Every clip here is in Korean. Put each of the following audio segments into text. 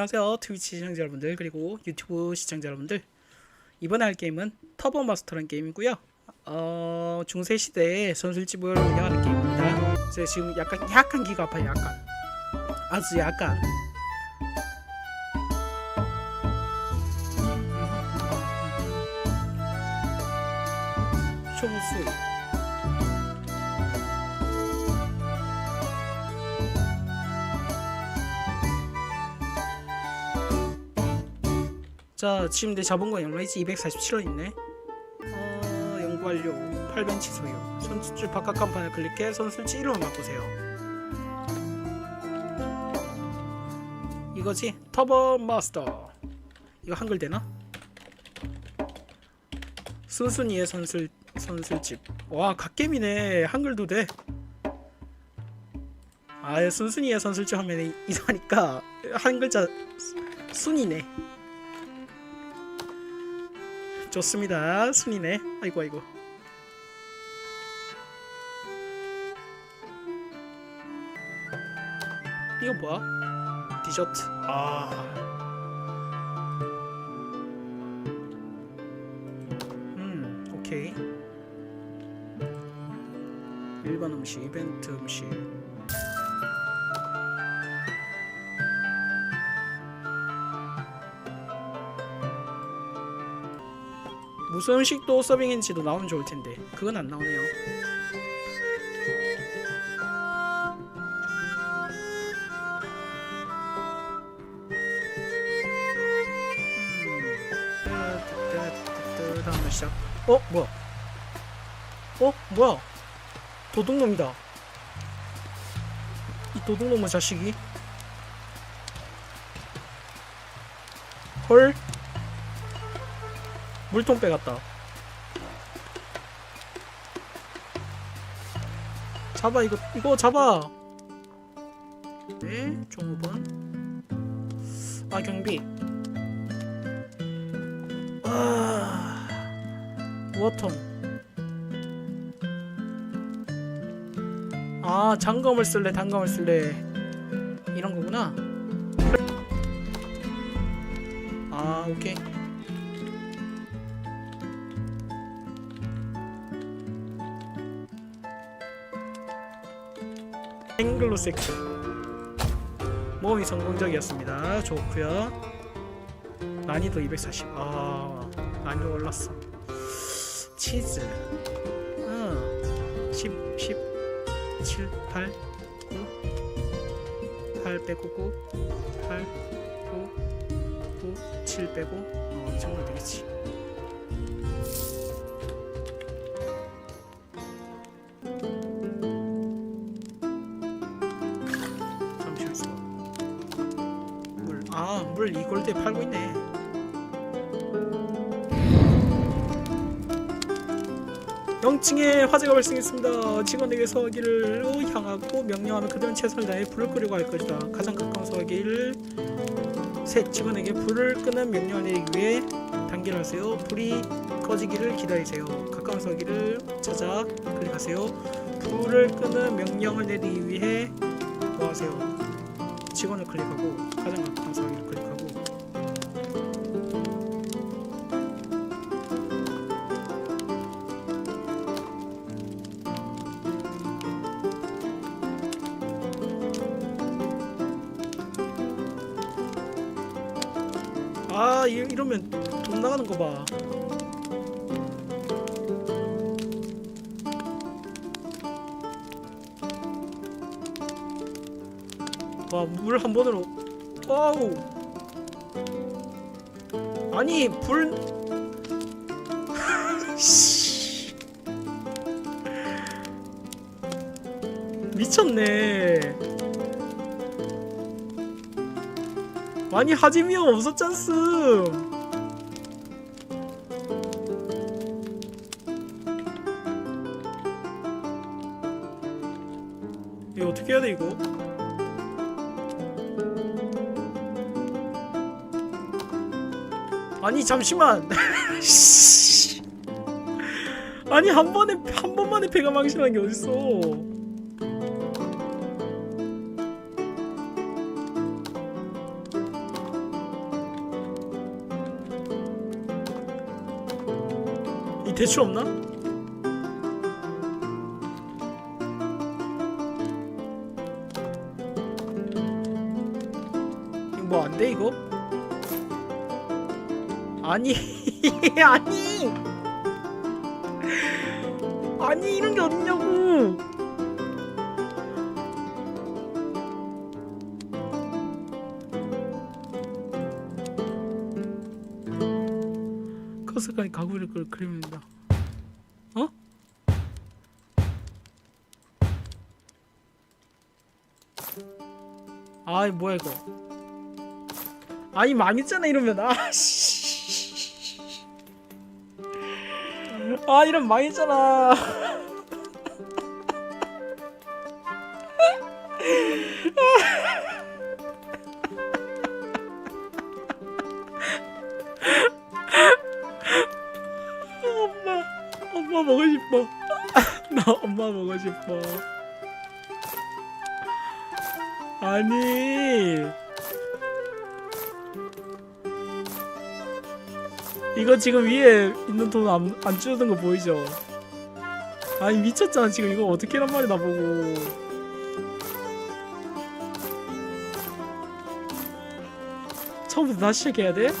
안녕하세요. 트위치 시청자 여러분들 그리고 유튜브 시청자 여러분들. 이번에 할 게임은 터보 마스터라는 게임이고요. 어 중세 시대의 선술집을 운영하는 게임입니다. 제가 지금 약간 약간 기가 아파요 약간. 아주 약간. 총수 자 지금 내거 얼마이지? 247원 있네 어 연구 완료 8벤 취소요 선수줄 바깥 간판을 클릭해 선수지 이름을 바꾸세요 이거지? 터보 마스터 이거 한글 되나? 순순이의 선술 선술집 와 갓겜이네 한글도 돼 아, 순순이의 선술집 하면 이상하니까 한 글자 순이네. 좋습니다. 순이네. 아이고 아이고. 이거 뭐야? 디저트. 아. 음, 오케이. 일반 음식, 이벤트 음식. 무슨 음식도 서빙인지도 나오면 좋을 텐데 그건 안 나오네요. 음. 다음 시작. 어 뭐야? 어 뭐야? 도둑놈이다. 이 도둑놈의 자식이. 헐. 물통 빼갔다. 잡아 이거 이거 잡아. 네, 종업원. 아 경비. 아, 워통. 아 장검을 쓸래 단검을 쓸래 이런 거구나. 아 오케이. 앵글로 섹션 모험이 성공적이었습니다. 좋고요. 난이도 240 아, 난이도 올랐어. 치즈. 어, 10, 10, 7, 8, 9 8 빼고 9 8, 9 9, 7 빼고. 어, 이 정도 되겠지 아, 물 이골드에 팔고 있네. 영층에 화재가 발생했습니다. 직원에게 소화기를 향하고 명령하면 그들은 최선을 다해 불을 끄려고 할 것이다. 가장 가까운 소화기를 셋 직원에게 불을 끄는 명령을 내리기 위해 단계를 하세요. 불이 꺼지기를 기다리세요. 가까운 소화기를 찾아 클릭하세요. 불을 끄는 명령을 내리기 위해 뭐 하세요? 직원을 클릭하고 가장 가까운 사람을 클릭하고 아 이- 이러면 돈 나가는 거 봐. 와 물 한 번으로 와우 아니 불 씨. 미쳤네 아니 하지미 형 없었잖음. 이거 어떻게 해야 돼 이거? 아니 잠시만. 씨. 아니 한 번에 한 번만에 배가 망신한 게 어딨어 대출 없나? 뭐 안 돼 이거? 아니 아니 아니 이런 게 어딨냐고 커스까지 가구를 그 된다. 어? 아이 뭐야 이거. 아이 망했잖아 이러면. 아씨. 아 이러면 망했잖아 엄마 보고 싶어. 나 엄마 보고 싶어. 아니. 이거 지금 위에 있는 돈 안 안 주는 거 보이죠? 아니 미쳤잖아 지금. 이거 어떻게 란 말이야 나보고. 처음부터 다시 시작해야 돼?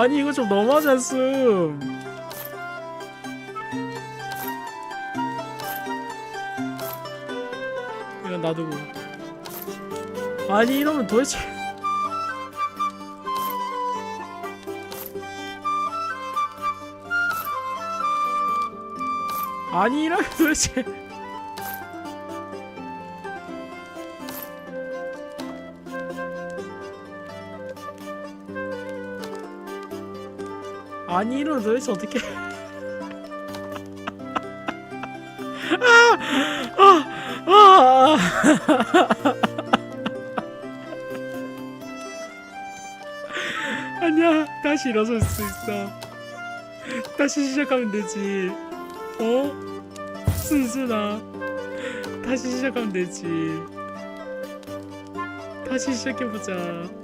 아니 이거 좀 너무하지 않음? 이건 놔두고. 아니 이러면 도대체. 아니 이러면 도대체 아니 이러면 도대체 어떻게? 아, 아, 아. 아니야 다시 일어설 수 있어. 다시 시작하면 되지. 어? 순순아. 다시 시작하면 되지. 다시 시작해보자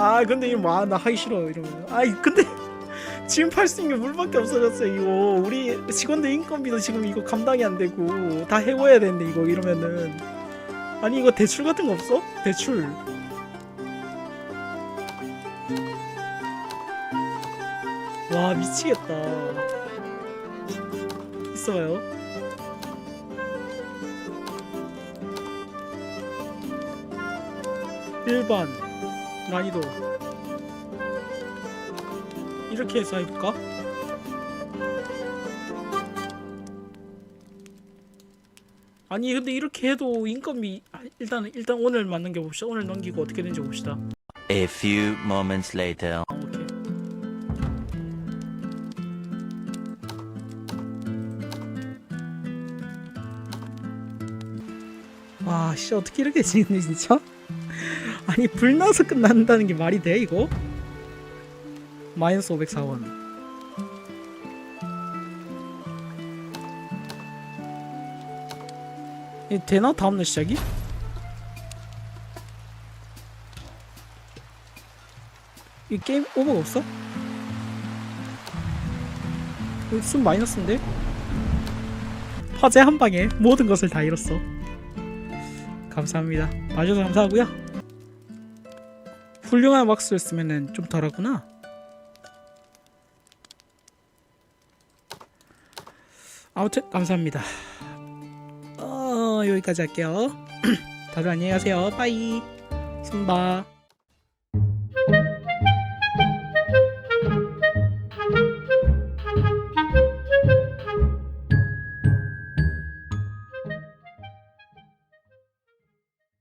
아 근데 이거 뭐나 하기 싫어 이러면 아이 근데 지금 팔 수 있는 게 물밖에 없어졌어 이거. 우리 직원들 인건비도 지금 이거 감당이 안 되고 다 해고해야 되는데 이거 이러면은. 아니 이거 대출 같은 거 없어? 대출. 와 미치겠다. 있어요. 일반 난이도 이렇게 해서 해볼까? 아니 근데 이렇게 해도 인건비 아, 일단 일단 오늘 맞는 게 봅시다 오늘 넘기고 어떻게 되는지 봅시다 A few moments later. 아, 오케이 와, 씨 어떻게 이렇게 지냈니 진짜? 아니 불 나서 끝난다는 게 말이 돼 이거? 마이너스 504원. 이 되나 다음날 시작이? 이 게임 오버가 없어? 순 마이너스인데? 화재 한 방에 모든 것을 다 잃었어. 감사합니다. 봐주셔서 감사하고요. 훌륭한 왁스였으면은 좀 덜하구나. 아무튼 감사합니다. 어, 여기까지 할게요. 다들 안녕히 가세요. 빠이. 손봐.